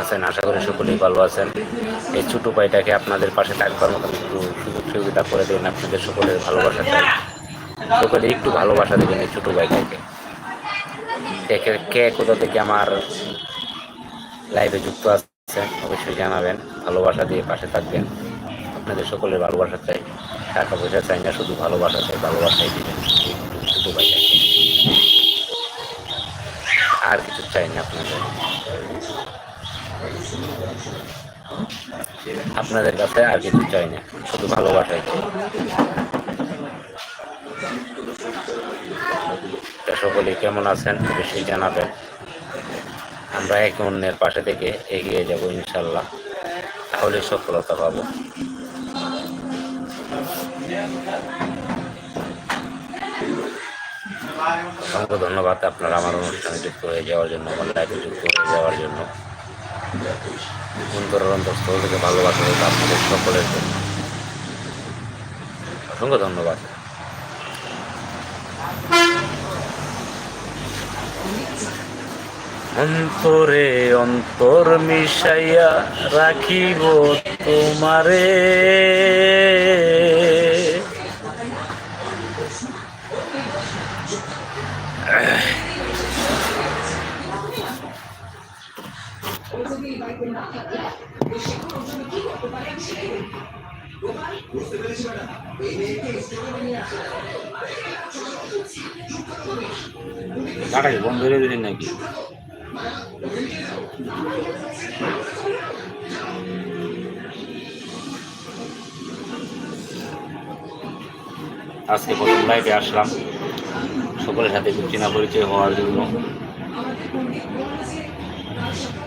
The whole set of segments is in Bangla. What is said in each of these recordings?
আছেন, আশা করি সকলেই ভালো আছেন। এই ছোটো ভাইটাকে আপনাদের পাশে থাকবার মতন একটু সুযোগ সুবিধা করে দেবেন আপনাদের সকলের ভালোবাসা চাই। সকলে একটু ভালোবাসা দেবেন এই ছোটো ভাইটাকে। কে কে- কোথা থেকে আমার লাইভে যুক্ত আছেন অবশ্যই জানাবেন। ভালোবাসা দিয়ে পাশে থাকবেন। আপনাদের সকলের ভালোবাসা চাই। টাকা পয়সা চাই না, শুধু ভালোবাসা চাই, ভালোবাসাই দিবেন ছোটো ভাইটাকে। আর কিছু চাই না আপনাদের। আপনাদের কাছে আর কিছু চাই না, শুধু ভালোবাসাই সকলে কেমন আছেন অবশ্যই জানাবেন। আমরা একে অন্যের পাশে থেকে এগিয়ে যাব ইনশাল্লাহ তাহলে সফলতা পাবো। অসংখ্য ধন্যবাদ আপনারা আমার অনুষ্ঠানে যুক্ত হয়ে যাওয়ার জন্য, আমার লাইফে যুক্ত হয়ে যাওয়ার জন্য। অন্তরস্থল থেকে ভালোবাসা আপনাদের সকলের জন্য অসংখ্য ধন্যবাদ অন্তরে অন্তর মিশাইয়া রাখিব তোমারে। কাটাই, বন্ধ করে দিলেন নাকি? আজকে প্রথম লাইভে আসলাম। সকলের সাথে একটু চেনা পরিচয় হওয়ার জন্য।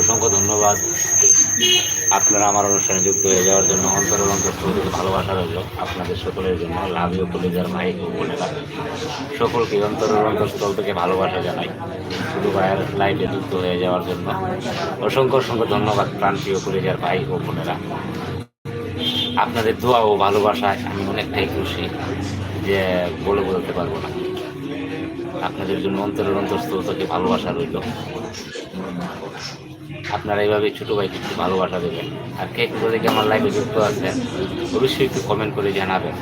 অসংখ্য ধন্যবাদ আপনারা আমার অনুষ্ঠানে যুক্ত হয়ে যাওয়ার জন্য অন্তরের অন্তরস্থল থেকে ভালোবাসা রইল। আপনাদের সকলের জন্য লাভ ইউ কলেজার ও বোনেরা সকলকে অন্তরের অন্তরস্থল থেকে ভালোবাসা জানাই। শুধু ভাইয়ের লাইভে যুক্ত হয়ে যাওয়ার জন্য অসংখ্য অসংখ্য ধন্যবাদ প্রান্তীয় কলেজার ভাই ও বোনেরা। আপনাদের দোয়া ও ভালোবাসায় আমি অনেকটাই খুশি যে বলে বলতে পারব না। আপনাদের জন্য অন্তরের অন্তরস্থল থেকে ভালোবাসা রইল। আপনারা এইভাবে ছোটো ভাইকে একটু ভালোবাসা দেবেন। আর কে কোথা থেকে আমার লাইফে যুক্ত আছেন, অবশ্যই একটু কমেন্ট করে জানাবেন।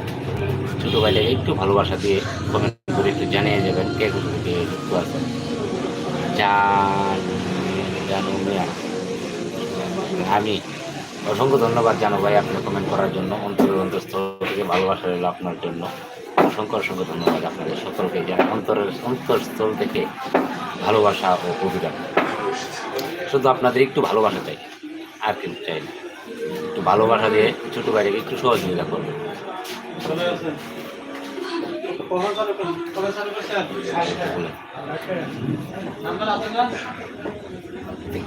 ছোটো ভাইটাকে একটু ভালোবাসা দিয়ে কমেন্ট করে একটু জানিয়ে যাবেন কে কোথা থেকে যুক্ত আছেন। জান আমি অসংখ্য ধন্যবাদ জানো ভাই আপনি কমেন্ট করার জন্য, অন্তরের অন্তরস্থল থেকে ভালোবাসা রইল আপনার জন্য। অসংখ্য অসংখ্য ধন্যবাদ আপনাদের সকলকে জানাই। অন্তরের অন্তরস্থল থেকে ভালোবাসা ও অভিজ্ঞতা। শুধু আপনাদের একটু ভালোবাসা চাই, আর কিছু চাই না। একটু ভালোবাসা দিয়ে ছোটো ভাইটাকে একটু সহযোগিতা করবে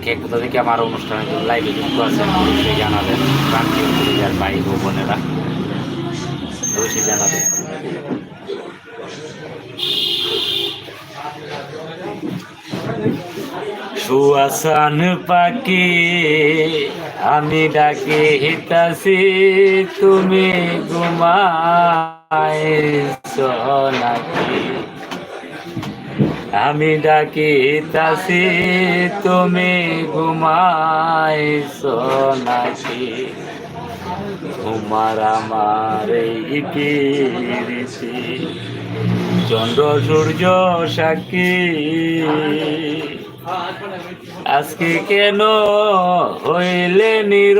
কে কোথা থেকে আমার অনুষ্ঠানে লাইভে যুক্ত আছেন অবশ্যই জানাবেন। প্রান্তীয় পরিবার ভাই ও বোনেরা, অবশ্যই জানাবেন। সুয়াসান পাখি, আমি ডাকে হিতাসি, তুমি ঘুমাইছ নাকি? আমি ডাকি হিতাসি, তুমি ঘুমাইছ নাকি? তোমার আমার চন্দ্র সূর্য সাক্ষী। আজকে কেন হইলে নির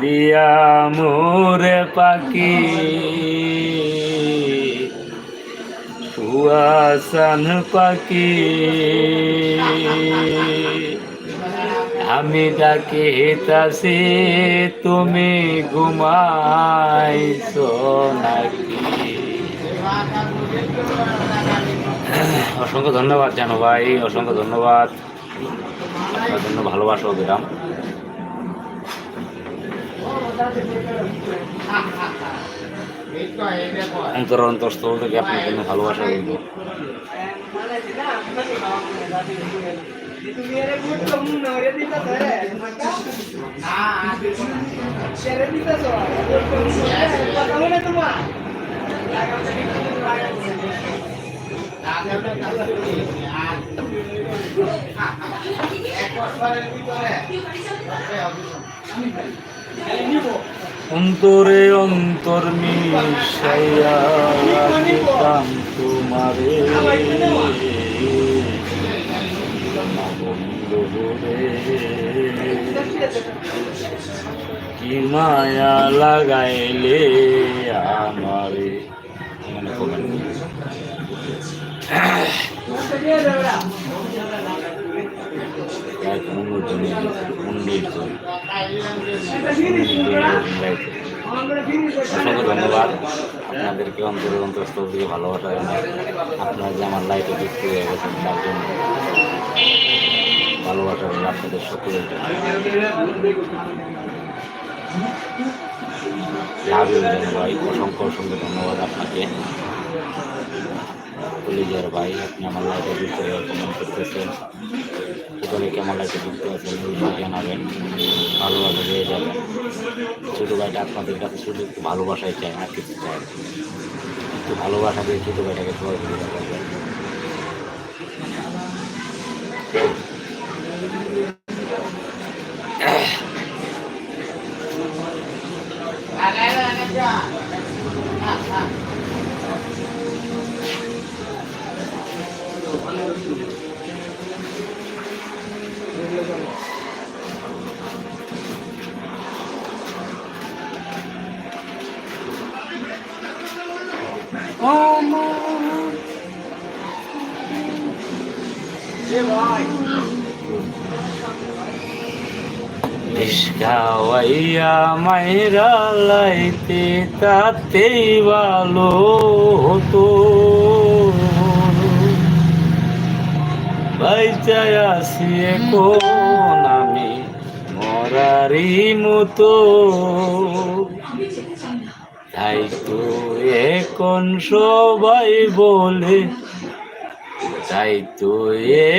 দিয়া মোরে পাখি। সুয়াসান পাখি। আমি ডাকে হেতাছি, তুমি ঘুমাইছ নাকি? অসংখ্য ধন্যবাদ জানো ভাই, অসংখ্য ধন্যবাদ। আপনার জন্য ভালোবাসা দিলাম অন্তর অন্তরস্থল থেকে আপনার জন্য ভালোবাসা দিব অন্তরে অন্তর মিশাইয়া রাখিতাম তোমারে। কি মায়া লাগাইলে আমারে? এক অসংখ্য ধন্যবাদ। আপনাদেরকে অন্তরের অন্তরস্থল থেকে ভালোবাসা আপনারা যে আমার লাইফে যুক্ত হয়ে গেছেন, তার জন্য ভালোবাসা আপনাদের সকলের জন্য। লাভ ইউ ভাই অসংখ্য অসংখ্য ধন্যবাদ আপনাকে। কলিজার ভাই, আপনি আমার লাইফে হয়ে কমেন্ট করতেছেন। কোথাও কেমন লাইফে যুক্ত আছেন জানাবেন। ভালোভাবে দিয়ে যাবেন ছোটো ভাইটা আপনাদের কাছে শুধু একটু ভালোবাসাই চাই আর কিছু চাই একটু ভালোবাসা দিয়ে ছোটো ভাইটাকে সহযোগিতা খাওয়াইয়া মাইরা লাইতে তাতেই ভালো হতো। বাইচায় আসি এখন আমি মরারি মতো। তাই তো এখন সবাই বলে তাই তো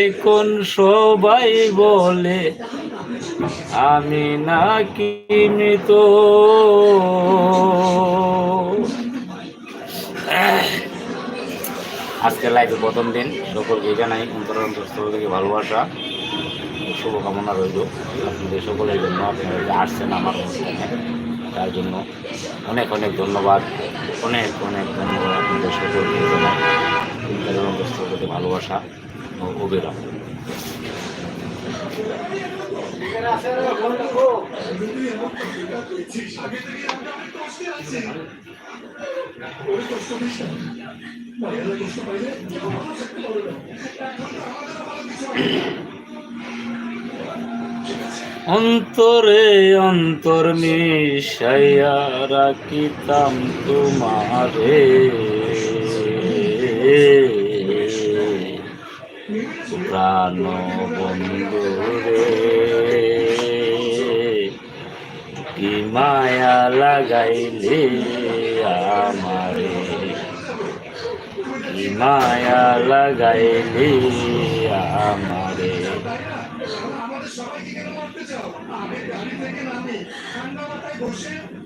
এখন সবাই বলে, আমি নাকি মৃত। আজকের লাইভে প্রথম দিন। সকলকে জানাই অন্তর অন্তরস্থল থেকে ভালোবাসা, শুভকামনা রইল। আপনাদের সকলের জন্য, আপনারা আসছেন আমার অনুষ্ঠানে, তার জন্য অনেক অনেক ধন্যবাদ। অনেক অনেক ধন্যবাদ আপনাদের সকলকে জানাই। ভালোবাসা অবিরাম অন্তরে অন্তর মিশাইয়া রাখিতাম তোমারে। প্রাণ বন্ধু রে কি মায়া লাগাইলে আমারে? কি মায়া লাগাইলে আমারে?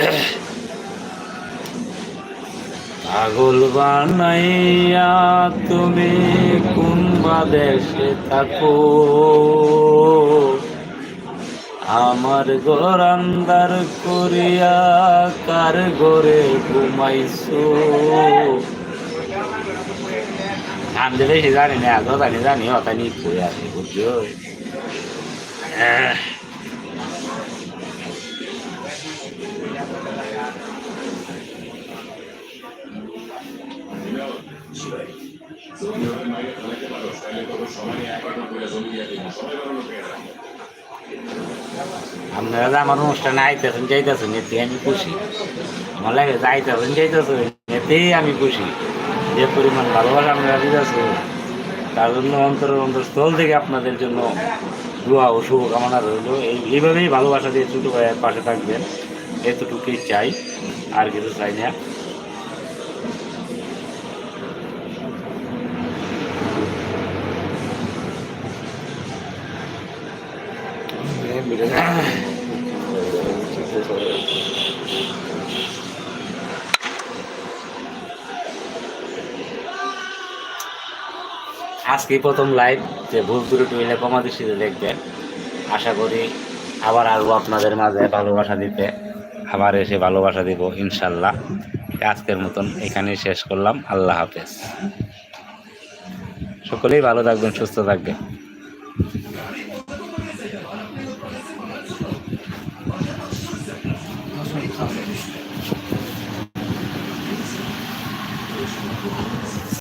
পাগল বানাইয়া তুমি কোন বাংলাদেশে থাকো? আমার ঘর আন্দার করিয়া কার ঘরে ঘুমাইছো? নাম দিলে জানি না আগে জানি জানি অতা নি কই আছে বুঝছ আহ, আপনারা যে আমার অনুষ্ঠানে আইতেছেন যাইতেছেন এতে আমি খুশি। আমার লাগে যে আইতেছেন যাইতেছেন এতেই আমি খুশি। যে পরিমাণ ভালোবাসা আপনারা দিতেছে তার জন্য অন্তর অন্তরস্থল থেকে আপনাদের জন্য দোয়া ও শুভকামনা রইল। এই এইভাবেই ভালোবাসা দিয়ে ছোটো ভাইয়ের পাশে থাকবেন এতটুকুই চাই আর কিছু চাই না। আজকে প্রথম লাইভ যে ভুল ত্রুটি হইলে কমা দৃষ্টিতে দেখবেন। আশা করি আবার আসব আপনাদের মাঝে ভালোবাসা দিতে। আবার এসে ভালোবাসা দিব, ইনশাল্লাহ। আজকের মতন এখানেই শেষ করলাম। আল্লাহ হাফেজ। সকলেই ভালো থাকবেন, সুস্থ থাকবেন।